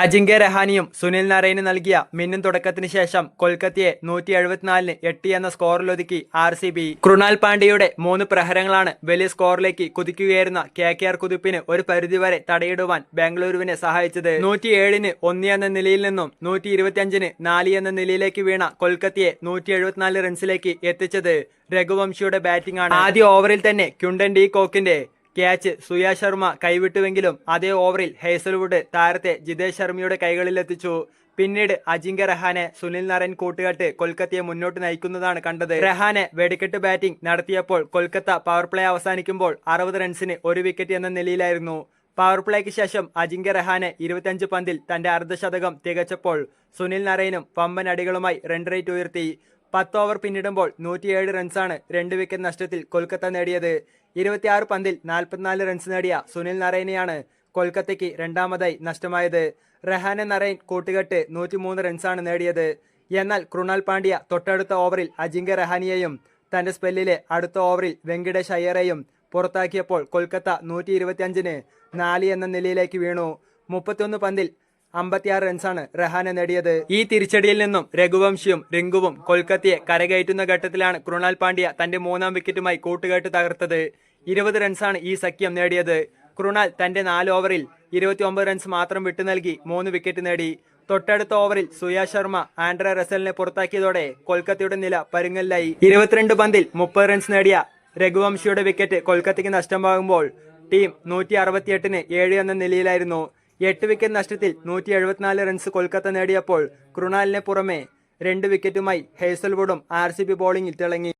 അജിങ്ക്യ രഹാനിയും സുനിൽ നരൈനും നൽകിയ മിന്നും തുടക്കത്തിന് ശേഷം കൊൽക്കത്തയെ നൂറ്റി എഴുപത്തിനാലിന് എട്ട് എന്ന സ്കോറിലൊതുക്കി ആർ സി ബി. കൃണാൽ പാണ്ഡ്യയുടെ മൂന്ന് പ്രഹരങ്ങളാണ് വലിയ സ്കോറിലേക്ക് കുതിക്കുകയായിരുന്ന കെ കെ ആർ കുതിപ്പിന് ഒരു പരിധിവരെ തടയിടുവാൻ ബാംഗ്ലൂരുവിനെ സഹായിച്ചത്. നൂറ്റി ഏഴിന് ഒന്ന് എന്ന നിലയിൽ നിന്നും നൂറ്റി ഇരുപത്തിയഞ്ചിന് നാല് എന്ന നിലയിലേക്ക് വീണ കൊൽക്കത്തയെ നൂറ്റി എഴുപത്തിനാല് റൺസിലേക്ക് എത്തിച്ചത് രഘുവംശിയുടെ ബാറ്റിംഗ് ആണ് ആദ്യ ഓവറിൽ തന്നെ ക്യുണ്ടൻ ഡി കോക്കിന്റെ ക്യാച്ച് സുയ ശർമ്മ കൈവിട്ടുവെങ്കിലും അതേ ഓവറിൽ ഹേസൽവുഡ് താരത്തെ ജിതേഷ് ശർമ്മയുടെ കൈകളിലെത്തിച്ചു. പിന്നീട് അജിങ്ക്യ റഹാനെ സുനിൽ നാരായൺ കൂട്ടുകെട്ട് കൊൽക്കത്തയെ മുന്നോട്ട് നയിക്കുന്നതാണ് കണ്ടത്. റഹാനെ വെടിക്കെട്ട് ബാറ്റിംഗ് നടത്തിയപ്പോൾ കൊൽക്കത്ത പവർ പ്ലേ അവസാനിക്കുമ്പോൾ അറുപത് റൺസിന് ഒരു വിക്കറ്റ് എന്ന നിലയിലായിരുന്നു. പവർ പ്ലേക്ക് ശേഷം അജിങ്ക്യ റഹാനെ ഇരുപത്തിയഞ്ച് പന്തിൽ തന്റെ അർദ്ധശതകം തികച്ചപ്പോൾ സുനിൽ നാരായണും പമ്പൻ അടികളുമായി റൺ റേറ്റ് ഉയർത്തി. പത്ത് ഓവർ പിന്നിടുമ്പോൾ നൂറ്റിയേഴ് റൺസാണ് രണ്ട് വിക്കറ്റ് നഷ്ടത്തിൽ കൊൽക്കത്ത നേടിയത്. ഇരുപത്തിയാറ് പന്തിൽ നാൽപ്പത്തിനാല് റൺസ് നേടിയ സുനിൽ നരൈനെയാണ് കൊൽക്കത്തയ്ക്ക് രണ്ടാമതായി നഷ്ടമായത്. റഹാനെ നരൈൻ കൂട്ടുകെട്ട് നൂറ്റിമൂന്ന് റൺസാണ് നേടിയത്. എന്നാൽ കൃണാൽ പാണ്ഡ്യ തൊട്ടടുത്ത ഓവറിൽ അജിങ്ക്യ രഹാനിയെയും തന്റെ സ്പെല്ലിലെ അടുത്ത ഓവറിൽ വെങ്കിടേഷ് അയ്യറേയും പുറത്താക്കിയപ്പോൾ കൊൽക്കത്ത നൂറ്റി ഇരുപത്തിയഞ്ചിന് നാല് എന്ന നിലയിലേക്ക് വീണു. മുപ്പത്തിയൊന്ന് പന്തിൽ അമ്പത്തിയാറ് റൺസാണ് റഹാനെ നേടിയത്. ഈ തിരിച്ചടിയിൽ നിന്നും രഘുവംശിയും റിങ്കുവും കൊൽക്കത്തയെ കരകയറ്റുന്ന ഘട്ടത്തിലാണ് കൃണാൽ പാണ്ഡ്യ തന്റെ മൂന്നാം വിക്കറ്റുമായി കൂട്ടുകെട്ട് തകർത്തത്. ഇരുപത് റൺസാണ് ഈ സഖ്യം നേടിയത്. കൃണാൽ തന്റെ നാല് ഓവറിൽ ഇരുപത്തിയൊമ്പത് റൺസ് മാത്രം വിട്ടു നൽകി മൂന്ന് വിക്കറ്റ് നേടി. തൊട്ടടുത്ത ഓവറിൽ സുയ ശർമ്മ ആൻഡ്ര റസലിനെ പുറത്താക്കിയതോടെ കൊൽക്കത്തയുടെ നില പരുങ്ങലിലായി. ഇരുപത്തിരണ്ട് പന്തിൽ മുപ്പത് റൺസ് നേടിയ രഘുവംശിയുടെ വിക്കറ്റ് കൊൽക്കത്തയ്ക്ക് നഷ്ടമാകുമ്പോൾ ടീം നൂറ്റി അറുപത്തിയെട്ടിന് ഏഴ് എന്ന നിലയിലായിരുന്നു. എട്ട് വിക്കറ്റ് നഷ്ടത്തിൽ നൂറ്റി എഴുപത്തിനാല് റൺസ് കൊൽക്കത്ത നേടിയപ്പോൾ കൃണാലിന് പുറമെ രണ്ട് വിക്കറ്റുമായി ഹേസൽവുഡും ആർ സി ബി ബോളിംഗിൽ തിളങ്ങി.